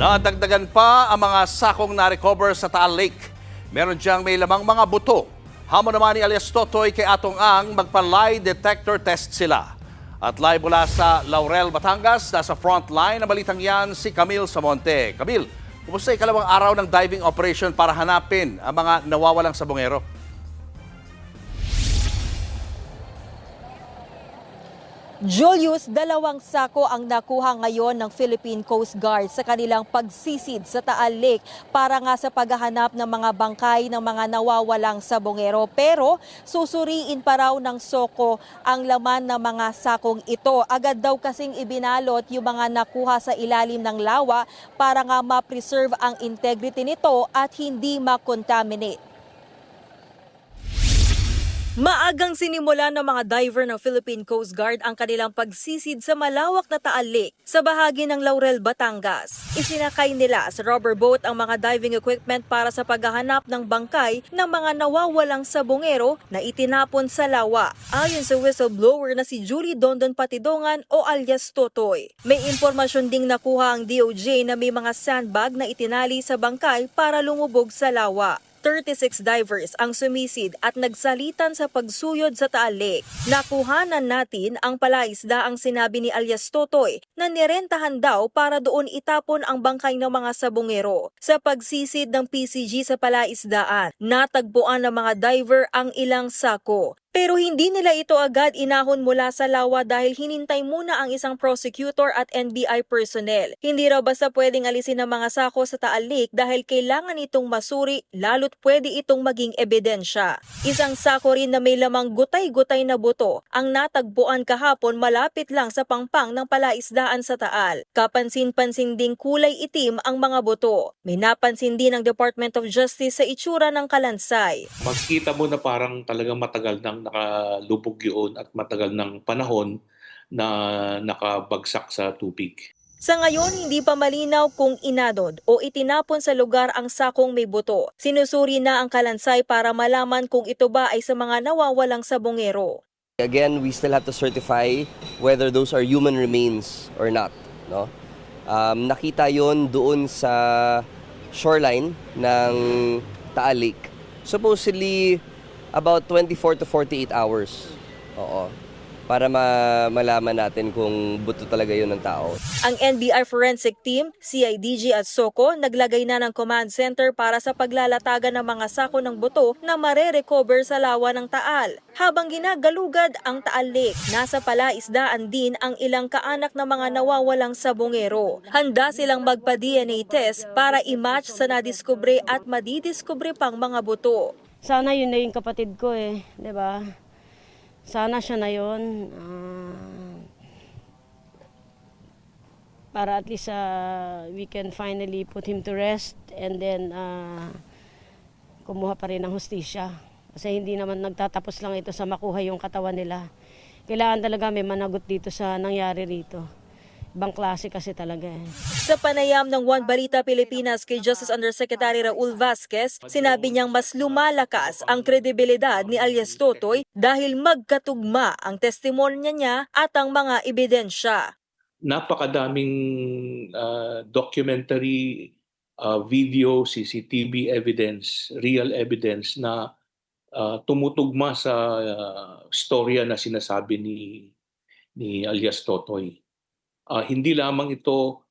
Nadagdagan pa ang mga sakong na-recover sa Taal Lake. Meron diyang may lamang mga buto. Hamon naman ni alias Totoy kay Atong Ang magpa-lie detector test sila. At live mula sa Laurel, Batangas, nasa front line na balitang yan si Camille Samonte. Camille, kumusta ikalawang araw ng diving operation para hanapin ang mga nawawalang sabongero? Julius, dalawang sako ang nakuha ngayon ng Philippine Coast Guard sa kanilang pagsisid sa Taal Lake para nga sa paghahanap ng mga bangkay ng mga nawawalang sabongero. Pero susuriin pa raw ng Soko ang laman ng mga sakong ito. Agad daw kasing ibinalot yung mga nakuha sa ilalim ng lawa para nga ma-preserve ang integrity nito at hindi makontaminate. Maagang sinimula ng mga diver ng Philippine Coast Guard ang kanilang pagsisid sa malawak na Taal sa bahagi ng Laurel, Batangas. Isinakay nila sa rubber boat ang mga diving equipment para sa paghahanap ng bangkay ng mga nawawalang sabongero na itinapon sa lawa. Ayon sa whistleblower na si Julie Dondon Patidongan o alias Totoy. May impormasyon ding nakuha ang DOJ na may mga sandbag na itinali sa bangkay para lumubog sa lawa. 36 divers ang sumisid at nagsalitan sa pagsuyod sa Taal. Nakuhanan natin ang palaisda ang sinabi ni alias Totoy na nirentahan daw para doon itapon ang bangkay ng mga sabongero. Sa pagsisid ng PCG sa palaisdaan, natagpuan ng mga diver ang ilang sako. Pero hindi nila ito agad inahon mula sa lawa dahil hinintay muna ang isang prosecutor at NBI personnel. Hindi raw basta pwedeng alisin ang mga sako sa Taal Lake dahil kailangan itong masuri lalo't pwede itong maging ebidensya. Isang sako rin na may lamang gutay-gutay na buto ang natagpuan kahapon malapit lang sa pangpang ng palaisdaan sa Taal. Kapansin-pansin ding kulay itim ang mga buto. May napansin din ng Department of Justice sa itsura ng kalansay. makikita mo na parang talagang matagal nang nakalubog yun at matagal ng panahon na nakabagsak sa tubig. Sa ngayon, hindi pa malinaw kung inadod o itinapon sa lugar ang sakong may buto. Sinusuri na ang kalansay para malaman kung ito ba ay sa mga nawawalang sabongero. Again, we still have to certify whether those are human remains or not. No? Um, nakita yon doon sa shoreline ng Taal Lake. Supposedly, about 24 to 48 hours. Oo. Para ma- malaman natin kung buto talaga yun ng tao. Ang NBI Forensic Team, CIDG at SOCO naglagay na ng command center para sa paglalatagan ng mga sako ng buto na mare-recover sa lawa ng Taal. Habang ginagalugad ang Taal Lake, nasa palaisdaan din ang ilang kaanak na mga nawawalang sabongero. Handa silang magpa-DNA test para i-match sa nadiskubre at madidiskubre pang mga buto. Sana yun na yung kapatid ko eh, 'di ba? Sana siya na yun. ah, para at least ah, we can finally put him to rest and then ah, kumuha pa rin ng hustisya. Kasi hindi naman nagtatapos lang ito sa makuha yung katawan nila. Kailangan talaga may managot dito sa nangyari rito. Ibang klase kasi talaga eh. Sa panayam ng One Balita Pilipinas kay Justice Undersecretary Raul Vasquez, sinabi niyang mas lumalakas ang kredibilidad ni alias Totoy dahil magkatugma ang testimonya niya at ang mga ebidensya. Napakadaming ah, documentary, ah, video, CCTV evidence, real evidence na ah, tumutugma sa ah, storya na sinasabi ni ni alias Totoy. Ah, hindi lamang ito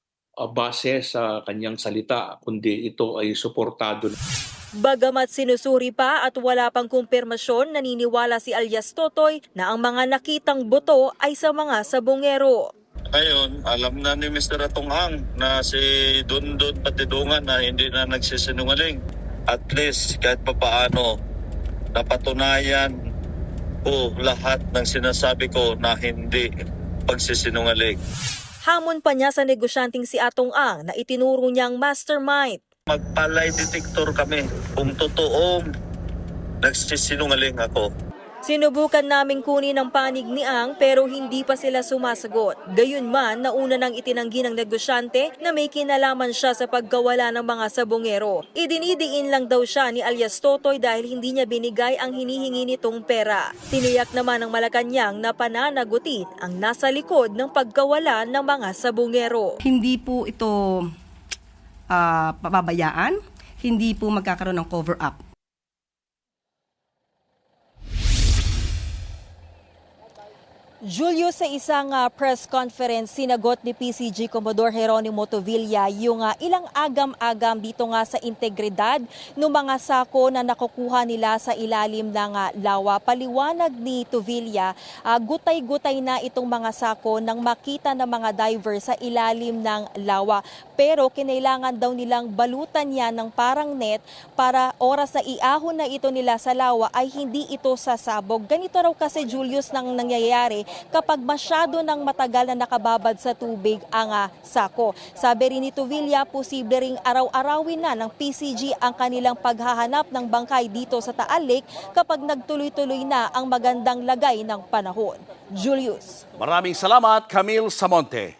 base sa kanyang salita, kundi ito ay suportado Bagamat sinusuri pa at wala pang kumpirmasyon, naniniwala si alias Totoy na ang mga nakitang buto ay sa mga sabongero. Ngayon, alam na ni Mr. Atonghang na si Dundon Patidungan na hindi na nagsisinungaling. At least kahit papaano napatunayan ko lahat ng sinasabi ko na hindi pagsisinungaling. Hamon pa niya sa negosyanteng si Atong Ang na itinuro niyang mastermind. Magpalay detector kami kung totoong nagsisinungaling ako. Sinubukan naming kunin ang panig ni Ang pero hindi pa sila sumasagot. Gayunman, nauna nang itinanggi ng negosyante na may kinalaman siya sa pagkawala ng mga sabongero. Idinidiin lang daw siya ni alias Totoy dahil hindi niya binigay ang hinihingi nitong pera. Tiniyak naman ng Malacanang na pananagutin ang nasa likod ng pagkawala ng mga sabongero. Hindi po ito ah, pababayaan, hindi po magkakaroon ng cover-up. Julio, sa isang ah, press conference, sinagot ni PCG Commodore Jeronimo Tovilla yung ah, ilang agam-agam dito nga sa integridad ng mga sako na nakukuha nila sa ilalim ng ah, lawa. Paliwanag ni Tovilla, ah, gutay-gutay na itong mga sako nang makita ng mga diver sa ilalim ng lawa. Pero kinailangan daw nilang balutan yan ng parang net para oras na iahon na ito nila sa lawa ay hindi ito sasabog. Ganito raw kasi Julius nang nangyayari kapag masyado nang matagal na nakababad sa tubig ang ah, sako. Sabi rin ni Tuvilla, posible ring araw-arawin na ng PCG ang kanilang paghahanap ng bangkay dito sa Taal Lake kapag nagtuloy-tuloy na ang magandang lagay ng panahon. Julius. Maraming salamat, Camille Samonte.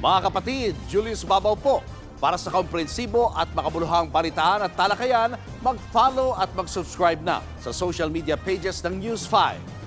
Mga kapatid, Julius Babaw po. Para sa komprehensibo at makabuluhang balitaan at talakayan, mag-follow at mag-subscribe na sa social media pages ng News 5.